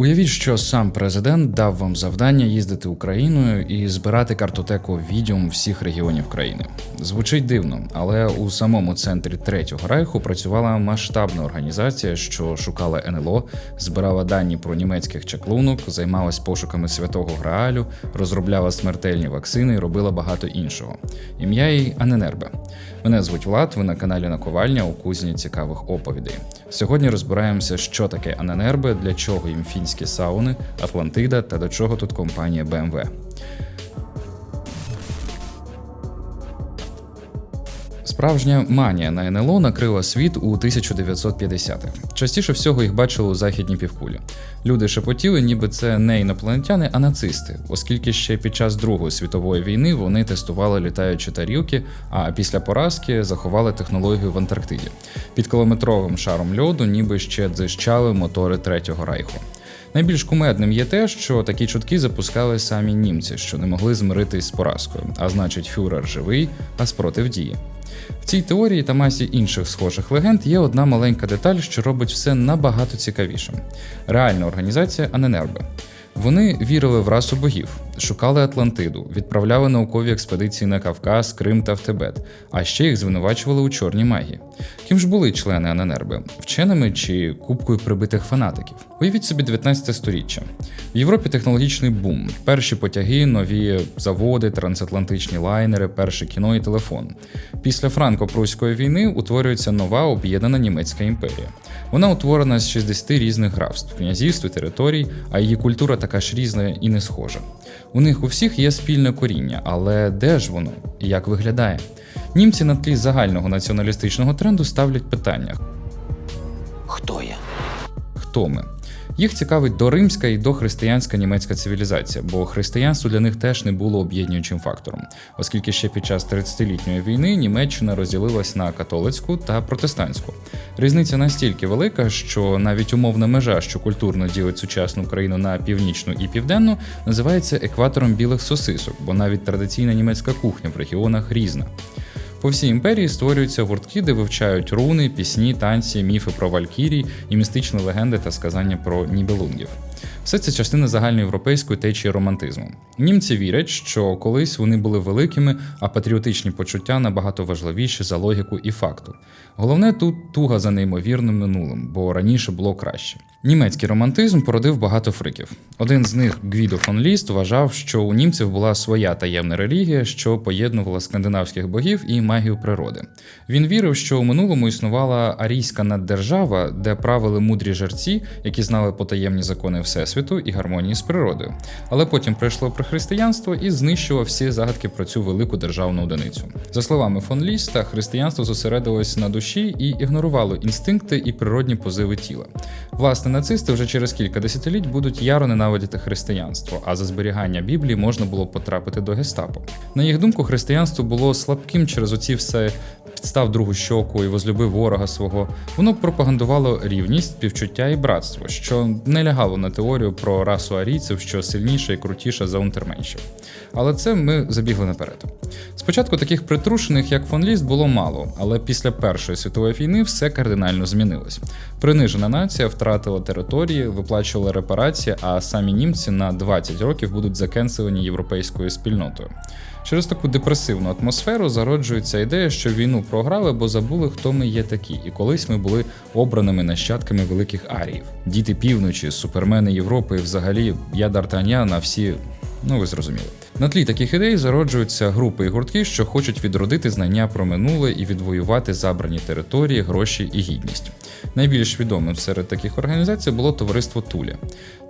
Уявіть, що сам президент дав вам завдання їздити Україною і збирати картотеку відьом всіх регіонів країни. Звучить дивно, але у самому центрі третього райху працювала масштабна організація, що шукала НЛО, збирала дані про німецьких чаклунок, займалась пошуками святого Граалю, розробляла смертельні вакцини і робила багато іншого. Ім'я їй Аненербе. Мене звуть Влад, ви на каналі Наковальня у кузні цікавих оповідей. Сьогодні розбираємося, що таке Аненербе, для чого їм фінські сауни, Атлантида та до чого тут компанія BMW. Справжня манія на НЛО накрила світ у 1950-х. Частіше всього їх бачили у західній півкулі. Люди шепотіли, ніби це не інопланетяни, а нацисти, оскільки ще під час Другої світової війни вони тестували літаючі тарілки, а після поразки заховали технологію в Антарктиді. Під кілометровим шаром льоду, ніби ще дзищали мотори Третього райху. Найбільш кумедним є те, що такі чутки запускали самі німці, що не могли змиритись з поразкою, а значить, фюрер живий, а спротив дії. В цій теорії та масі інших схожих легенд є одна маленька деталь, що робить все набагато цікавішим. Реальна організація Аненербе. Вони вірили в расу богів, шукали Атлантиду, відправляли наукові експедиції на Кавказ, Крим та в Тибет, а ще їх звинувачували у чорній магії. Ким ж були члени Аненерби? Вченими чи купкою прибитих фанатиків? Уявіть собі 19 сторіччя. В Європі технологічний бум, перші потяги, нові заводи, трансатлантичні лайнери, перше кіно і телефон. Після франко-пруської війни утворюється нова об'єднана німецька імперія. Вона утворена з 60 різних графств, князівств і територій, а її культура така ж різна і не схожа. У них у всіх є спільне коріння, але де ж воно і як виглядає? Німці на тлі загального націоналістичного тренду ставлять питання: Хто я? хто ми? Їх цікавить доримська і дохристиянська німецька цивілізація, бо християнство для них теж не було об'єднуючим фактором, оскільки ще під час 30-літньої війни Німеччина розділилась на католицьку та протестантську. Різниця настільки велика, що навіть умовна межа, що культурно ділить сучасну країну на північну і південну, називається екватором білих сосисок, бо навіть традиційна німецька кухня в регіонах різна. По всій імперії створюються гуртки, де вивчають руни, пісні, танці, міфи про валькірій і містичні легенди та сказання про нібелунгів. Все це частина загальноєвропейської течії романтизму. Німці вірять, що колись вони були великими, а патріотичні почуття набагато важливіші за логіку і факту. Головне тут туга за неймовірним минулим, бо раніше було краще. Німецький романтизм породив багато фриків. Один з них, Гвідо фон Ліст, вважав, що у німців була своя таємна релігія, що поєднувала скандинавських богів і магію природи. Він вірив, що у минулому існувала арійська наддержава, де правили мудрі жерці, які знали потаємні закони всесвіту і гармонії з природою. Але потім прийшло про християнство і знищило всі загадки про цю велику державну одиницю. За словами фон Ліста, християнство зосередилось на душі і ігнорувало інстинкти і природні позиви тіла. Власне, нацисти вже через кілька десятиліть будуть яро ненавидіти християнство, а за зберігання Біблії можна було потрапити до гестапо. На їх думку, християнство було слабким через оці все підстав другу щоку і возлюбив ворога свого. Воно пропагандувало рівність, співчуття і братство, що не лягало на теорію про расу арійців, що сильніша і крутіша за унтерменшів. Але це ми забігли наперед. Спочатку таких притрушених, як фон Ліст, було мало, але після Першої світової війни все кардинально змінилось. Принижена нація втратила території, виплачувала репарації, а самі німці на 20 років будуть закенселені європейською спільнотою. Через таку депресивну атмосферу зароджується ідея, що війну програли, бо забули, хто ми є такі, і колись ми були обраними нащадками великих аріїв. Діти півночі, супермени Європи, взагалі я Д'Артаньян, а всі. Ну, ви зрозуміли. На тлі таких ідей зароджуються групи і гуртки, що хочуть відродити знання про минуле і відвоювати забрані території, гроші і гідність. Найбільш відомим серед таких організацій було товариство Туля.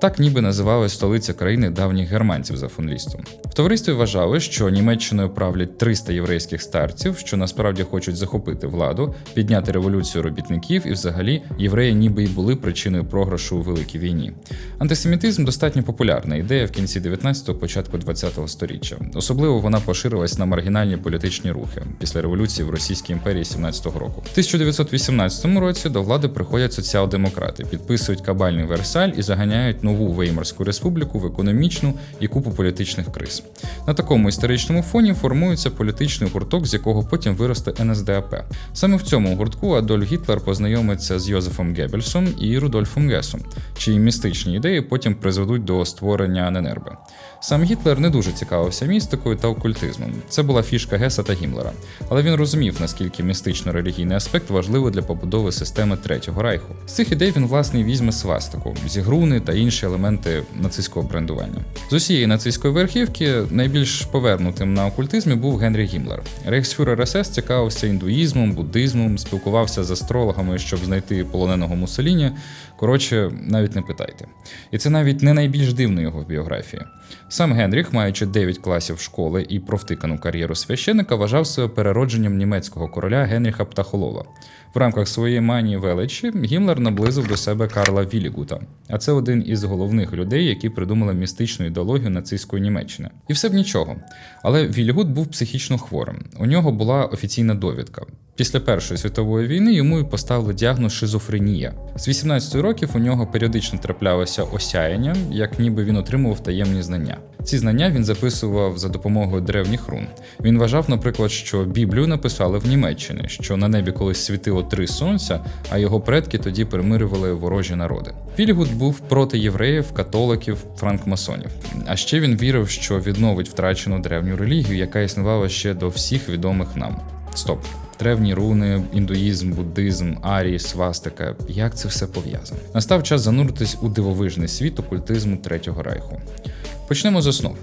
Так ніби називалась столиця країни давніх германців за фонлістом. В товаристві вважали, що Німеччиною правлять 300 єврейських старців, що насправді хочуть захопити владу, підняти революцію робітників, і взагалі євреї ніби й були причиною програшу у великій війні. Антисемітизм достатньо популярна ідея в кінці 19-го, початку 20-го століття. Особливо вона поширилась на маргінальні політичні рухи після революції в Російській імперії 17-го року. В 1918 році до влади приходять соціал-демократи, підписують кабальний Версаль і заганяють нову Веймарську республіку в економічну і купу політичних криз. На такому історичному фоні формується політичний гурток, з якого потім виросте НСДАП. Саме в цьому гуртку Адольф Гітлер познайомиться з Йозефом Геббельсом і Рудольфом Гесом, чиї містичні ідеї потім призведуть до створення Ненерби. Сам Гітлер не дуже цікавився містикою та окультизмом. Це була фішка Геса та Гімлера. Але він розумів, наскільки містично-релігійний аспект важливий для побудови системи Третього Райху. З цих ідей він власне візьме свастику, зігруни та інші елементи нацистського брендування. З усієї нацистської верхівки найбільш повернутим на окультизмі був Генрі Гімлер. Рейхсфюрер СС цікавився індуїзмом, буддизмом, спілкувався з астрологами, щоб знайти полоненого Муссоліні. Коротше, навіть не питайте. І це навіть не найбільш дивно його в біографії. Сам Генріх, маючи 9 класів школи і провтикану кар'єру священика, вважав себе переродженням німецького короля Генріха Птахолова. В рамках своєї манії величі Гімлер наблизив до себе Карла Вілігута, а це один із головних людей, які придумали містичну ідеологію нацистської Німеччини. І все б нічого. Але Вілігут був психічно хворим. У нього була офіційна довідка. Після Першої світової війни йому і поставили діагноз шизофренія. З 18 років у нього періодично траплялося осяяння, як ніби він отримував таємні знання. Ці знання він записував за допомогою древніх рун. Він вважав, наприклад, що Біблію написали в Німеччині, що на небі колись світило три сонця, а його предки тоді примирювали ворожі народи. Вільгуд був проти євреїв, католиків, франкмасонів. А ще він вірив, що відновить втрачену древню релігію, яка існувала ще до всіх відомих нам. Стоп. Древні руни, індуїзм, буддизм, арії, свастика. Як це все пов'язано? Настав час зануритись у дивовижний світ окультизму Третього Райху. Почнемо з основ.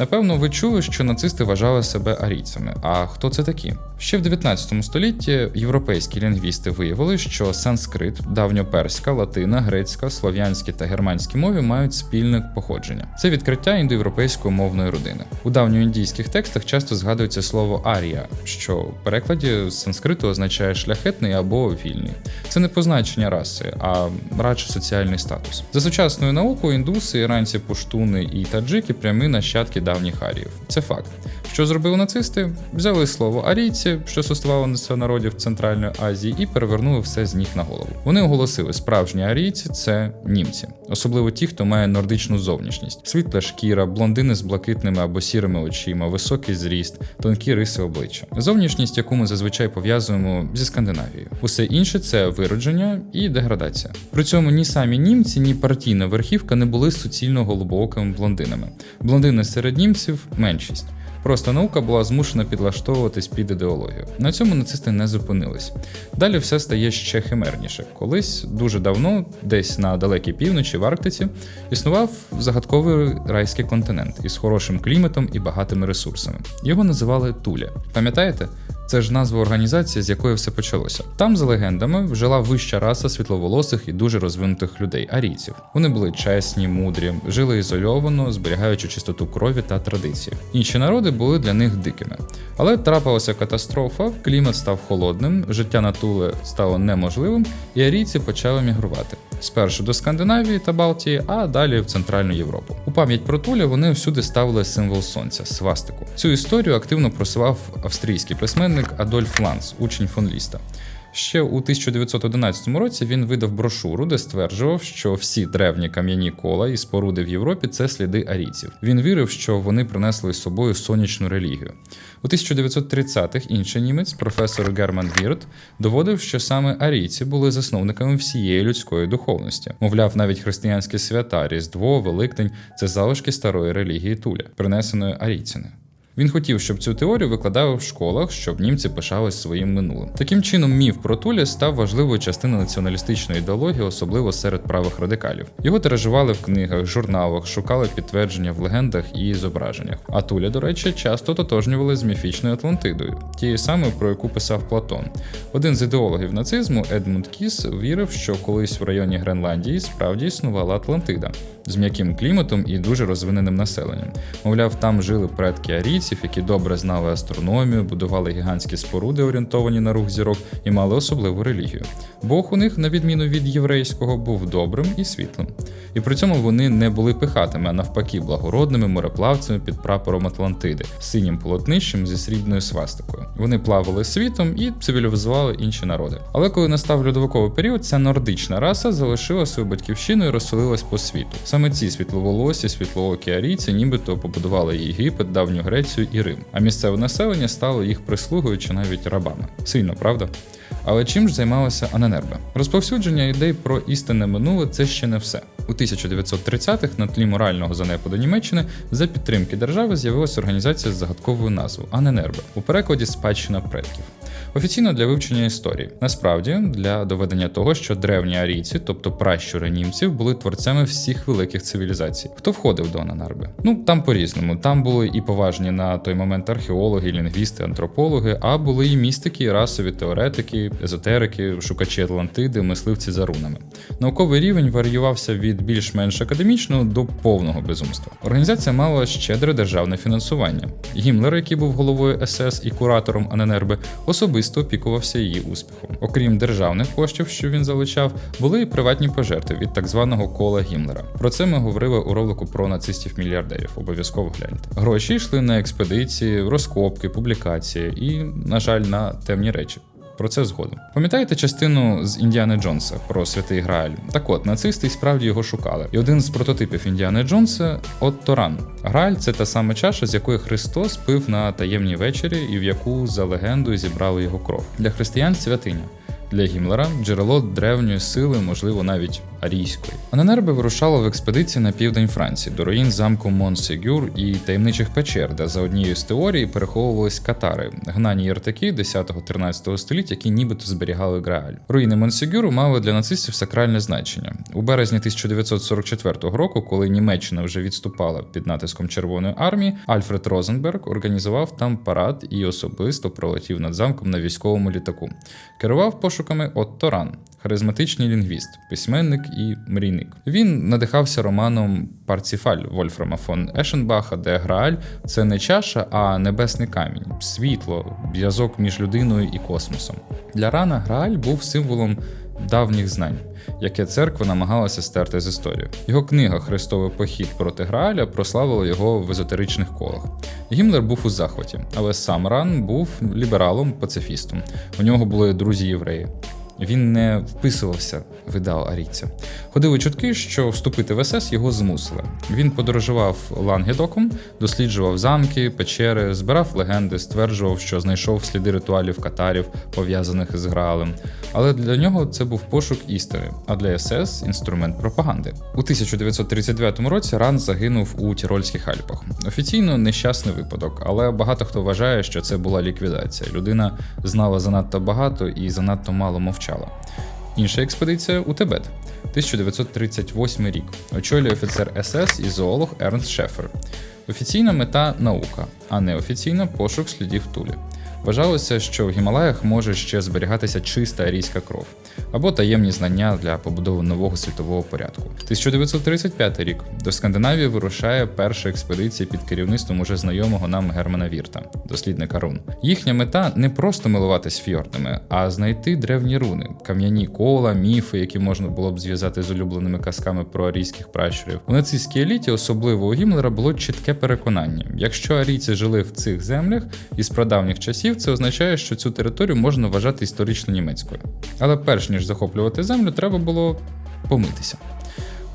Напевно, ви чули, що нацисти вважали себе арійцями. А хто це такі? Ще в 19 столітті європейські лінгвісти виявили, що санскрит, давньоперська, латина, грецька, слов'янські та германські мови мають спільне походження. Це відкриття індоєвропейської мовної родини. У давньоіндійських текстах часто згадується слово арія, що в перекладі з санскриту означає шляхетний або вільний. Це не позначення раси, а радше соціальний статус. За сучасною наукою індуси, іранці, пуштуни і таджики прямі нащадки давніх аріїв. Це факт. Що зробили нацисти? Взяли слово арійці, що стосувалося народів Центральної Азії, і перевернули все з ніг на голову. Вони оголосили, справжні арійці це німці, особливо ті, хто має нордичну зовнішність: світла шкіра, блондини з блакитними або сірими очима, високий зріст, тонкі риси обличчя. Зовнішність, яку ми зазвичай пов'язуємо зі Скандинавією. Усе інше це виродження і деградація. При цьому ні самі німці, ні партійна верхівка не були суцільно голубоокими блондинами. Блондини серед німців меншість. Просто наука була змушена підлаштовуватись під ідеологію. На цьому нацисти не зупинились. Далі все стає ще химерніше. Колись дуже давно, десь на далекій півночі в Арктиці, існував загадковий райський континент із хорошим кліматом і багатими ресурсами. Його називали Туля. Пам'ятаєте? Це ж назва організації, з якої все почалося. Там, за легендами, жила вища раса світловолосих і дуже розвинутих людей арійців. Вони були чесні, мудрі, жили ізольовано, зберігаючи чистоту крові та традиції. Інші народи були для них дикими. Але трапилася катастрофа, клімат став холодним, життя на Туле стало неможливим, і арійці почали мігрувати. Спершу до Скандинавії та Балтії, а далі в Центральну Європу. У пам'ять про Туля вони всюди ставили символ сонця свастику. Цю історію активно просував австрійський письменник Адольф Ланс, учень фон Ліста. Ще у 1911 році він видав брошуру, де стверджував, що всі древні кам'яні кола і споруди в Європі це сліди арійців. Він вірив, що вони принесли з собою сонячну релігію. У 1930-х інший німець, професор Герман Вірт, доводив, що саме арійці були засновниками всієї людської духовності. Мовляв, навіть християнські свята, Різдво, Великдень це залишки старої релігії Туля, принесеної арійцями. Він хотів, щоб цю теорію викладали в школах, щоб німці пишались своїм минулим. Таким чином, міф про Туля став важливою частиною націоналістичної ідеології, особливо серед правих радикалів. Його тиражували в книгах, журналах, шукали підтвердження в легендах і зображеннях. А Туля, до речі, часто тотожнювали з міфічною Атлантидою, тією самою, про яку писав Платон. Один з ідеологів нацизму, Едмунд Кіс, вірив, що колись в районі Гренландії справді існувала Атлантида з м'яким кліматом і дуже розвиненим населенням. Мовляв, там жили предки арійців, німців, які добре знали астрономію, будували гігантські споруди, орієнтовані на рух зірок, і мали особливу релігію. Бог у них, на відміну від єврейського, був добрим і світлим. І при цьому вони не були пихатими, а навпаки, благородними мореплавцями під прапором Атлантиди, синім полотнищем зі срібною свастикою. Вони плавали світом і цивілізували інші народи. Але коли настав льодовиковий період, ця нордична раса залишила свою батьківщину і розселилась по світу. Саме ці світловолосі, світлоокі арійці нібито побудували Єгипет, давню Грецію і Рим. А місцеве населення стало їх прислугою чи навіть рабами. Сильно, правда? Але чим ж займалася Аненербе? Розповсюдження ідей про істинне минуле це ще не все. У 1930-х на тлі морального занепаду Німеччини за підтримки держави з'явилася організація з загадковою назвою Аненербе у перекладі спадщина предків. Офіційно для вивчення історії. Насправді для доведення того, що древні арійці, тобто пращури німців, були творцями всіх великих цивілізацій. Хто входив до Ананарби? Ну там по-різному. Там були і поважні на той момент археологи, лінгвісти, антропологи, а були і містики, і расові теоретики, езотерики, шукачі Атлантиди, мисливці за рунами. Науковий рівень варіювався від більш-менш академічного до повного безумства. Організація мала щедре державне фінансування. Гімлер, який був головою СС і куратором Аненерби, особисто опікувався її успіхом. Окрім державних коштів, що він залучав, були і приватні пожертви від так званого кола Гімлера. Про це ми говорили у ролику про нацистів-мільярдерів. Обов'язково гляньте. Гроші йшли на експедиції, розкопки, публікації і, на жаль, на темні речі. Про це згодом. Пам'ятаєте частину з Індіани Джонса про святий Грааль? Так от, нацисти і справді його шукали. І один з прототипів Індіани Джонса от Торан. Грааль це та сама чаша, з якої Христос пив на таємній вечері, і в яку за легендою зібрали його кров. Для християн святиня. Для Гімлера джерело древньої сили, можливо, навіть арійської. Аненербе вирушало в експедиції на південь Франції до руїн замку Монсегюр і таємничих печер, де за однією з теорій переховувались катари, гнані єртаки 10-13 століття, які нібито зберігали Грааль. Руїни Монсегюру мали для нацистів сакральне значення. У березні 1944 року, коли Німеччина вже відступала під натиском Червоної армії, Альфред Розенберг організував там парад і особисто пролетів над замком на військовому літаку. Керував пошуками Отто Ран, харизматичний лінгвіст, письменник і мрійник. Він надихався романом Парціфаль Вольфрама фон Ешенбаха, де Грааль це не чаша, а небесний камінь, світло, зв'язок між людиною і космосом. Для Рана Грааль був символом давніх знань, яке церква намагалася стерти з історії. Його книга Христовий похід проти Грааля прославила його в езотеричних колах. Гімлер був у захваті, але сам Ран був лібералом, пацифістом. У нього були друзі євреї. Він не вписувався в ідеал арійця. Ходили чутки, що вступити в СС його змусили. Він подорожував Лангедоком, досліджував замки, печери, збирав легенди, стверджував, що знайшов сліди ритуалів катарів, пов'язаних з Граалем. Але для нього це був пошук істини, а для СС інструмент пропаганди. У 1939 році Ран загинув у Тірольських Альпах. Офіційно нещасний випадок, але багато хто вважає, що це була ліквідація. Людина знала занадто багато і занадто мало мовчала. Інша експедиція у Тибет. 1938 рік. Очолює офіцер СС і зоолог Ернст Шефер. Офіційна мета наука, а неофіційна пошук слідів тулі. Вважалося, що в Гімалаях може ще зберігатися чиста арійська кров або таємні знання для побудови нового світового порядку. 1935 рік до Скандинавії вирушає перша експедиція під керівництвом уже знайомого нам Германа Вірта, дослідника рун. Їхня мета не просто милуватись фьордами, а знайти древні руни, кам'яні кола, міфи, які можна було б зв'язати з улюбленими казками про арійських пращурів. У нацистській еліті, особливо у Гімлера, було чітке переконання: якщо арійці жили в цих землях із прадавніх часів, це означає, що цю територію можна вважати історично німецькою. Але перш ніж захоплювати землю, треба було помитися.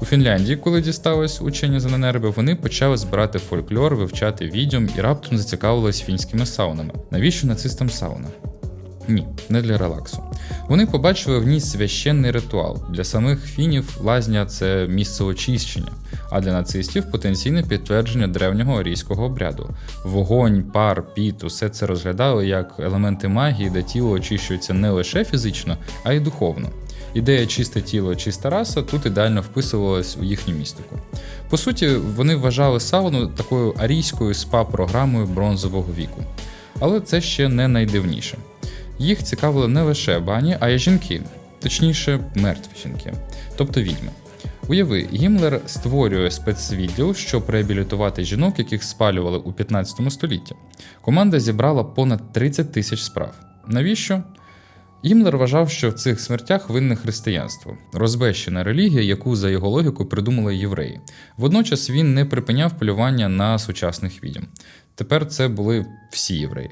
У Фінляндії, коли дісталось учені з Ненерби, вони почали збирати фольклор, вивчати відьом і раптом зацікавились фінськими саунами. Навіщо нацистам сауна? Ні, не для релаксу. Вони побачили в ній священний ритуал. Для самих фінів лазня це місце очищення, а для нацистів потенційне підтвердження древнього арійського обряду. Вогонь, пар, піт, усе це розглядали як елементи магії, де тіло очищується не лише фізично, а й духовно. Ідея чисте тіло, чиста раса тут ідеально вписувалась у їхню містику. По суті, вони вважали сауну такою арійською спа-програмою бронзового віку. Але це ще не найдивніше. Їх цікавили не лише бані, а й жінки, точніше, мертві жінки, тобто відьми. Уяви, Гімлер створює спецвідділ, щоб реабілітувати жінок, яких спалювали у 15 столітті. Команда зібрала понад 30 тисяч справ. Навіщо? Гімлер вважав, що в цих смертях винне християнство, розбещена релігія, яку за його логіку придумали євреї. Водночас він не припиняв полювання на сучасних відьм. Тепер це були всі євреї.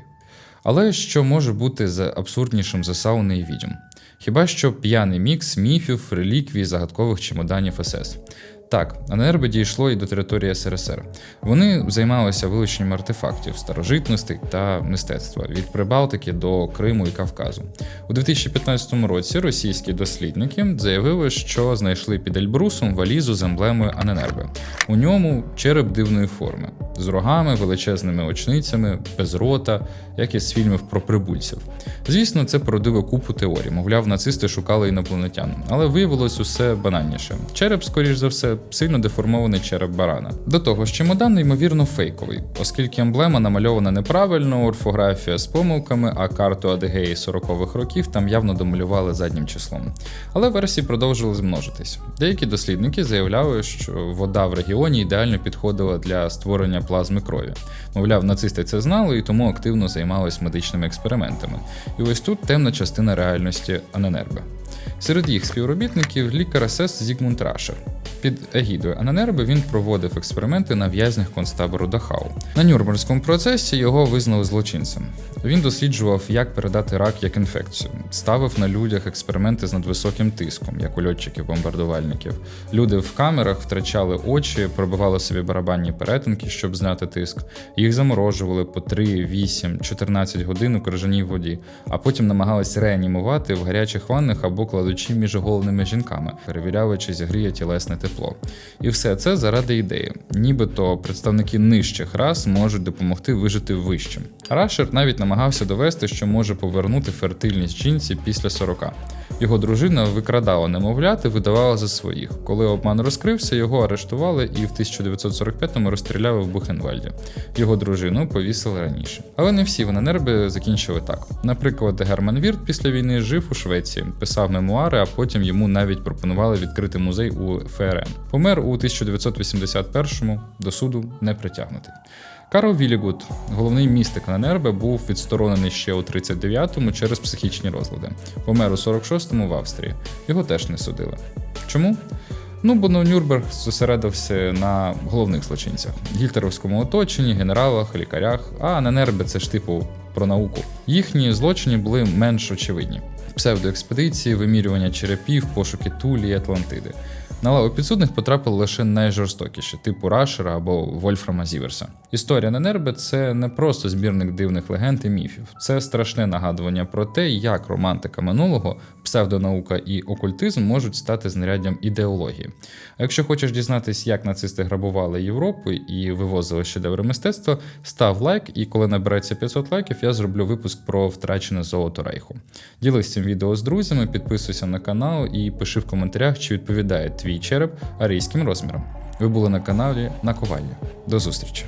Але що може бути за абсурднішим за сауни і відьом? Хіба що п'яний мікс міфів, реліквій, загадкових чемоданів СС. Так, НРБ дійшло і до території СРСР. Вони займалися вилученням артефактів, старожитностей та мистецтва від Прибалтики до Криму і Кавказу. У 2015 році російські дослідники заявили, що знайшли під Ельбрусом валізу з емблемою Аненербе. У ньому череп дивної форми з рогами, величезними очницями, без рота, як із фільмів про прибульців. Звісно, це породило купу теорій. Мовляв, нацисти шукали інопланетян, але виявилось усе банальніше. Череп, скоріш за все, сильно деформований череп барана. До того ж, чемодан ймовірно фейковий, оскільки емблема намальована неправильно, орфографія з помилками, а карту Адигеї 40-х років там явно домалювали заднім числом. Але версії продовжили змножитись. Деякі дослідники заявляли, що вода в регіоні ідеально підходила для створення плазми крові. Мовляв, нацисти це знали і тому активно займались медичними експериментами. І ось тут темна частина реальності Аненербе. Серед їх співробітників лікар СС Зігмунд Рашер. Під егідою Аненербе він проводив експерименти на в'язнях концтабору Дахау. На Нюрнберзькому процесі його визнали злочинцем. Він досліджував, як передати рак як інфекцію, ставив на людях експерименти з надвисоким тиском, як у льотчиків-бомбардувальників. Люди в камерах втрачали очі, пробивали собі барабанні перетинки, щоб зняти тиск. Їх заморожували по 3, 8, 14 годин у крижаній воді, а потім намагались реанімувати в гарячих ваннах або кладучи між оголеними жінками, перевіряли, чи зігріє тілесне тепло. І все це заради ідеї, нібито представники нижчих рас можуть допомогти вижити вищим. Рашер навіть намагався довести, що може повернути фертильність жінці після 40. Його дружина викрадала немовлят і видавала за своїх. Коли обман розкрився, його арештували і в 1945-му розстріляли в Бухенвальді. Його дружину повісили раніше. Але не всі Вененерби закінчили так. Наприклад, Герман Вірт після війни жив у Швеції, писав мемуари, а потім йому навіть пропонували відкрити музей у ФРН. Помер у 1981-му, до суду не притягнутий. Карл Вілігуд, головний містик на Нанербе, був відсторонений ще у 39-му через психічні розлади. Помер у 46-му в Австрії. Його теж не судили. Чому? Ну, бо Нюрнберг зосередився на головних злочинцях: гільтеровському оточенні, генералах, лікарях, а Нанербе це ж типу про науку. Їхні злочини були менш очевидні: псевдоекспедиції, вимірювання черепів, пошуки Тулі і Атлантиди. На лаву підсудних потрапили лише найжорстокіші, типу Рашера або Вольфрама Зіверса. Історія Ненербе це не просто збірник дивних легенд і міфів, це страшне нагадування про те, як романтика минулого, псевдонаука і окультизм можуть стати знаряддям ідеології. А якщо хочеш дізнатись, як нацисти грабували Європу і вивозили шедеври мистецтва, став лайк, і коли набереться 500 лайків, я зроблю випуск про втрачене золото Рейху. Ділись цим відео з друзями, підписуйся на канал і пиши в коментарях, чи відповідає твій череп арійським розміром. Ви були на каналі Наковальня. До зустрічі!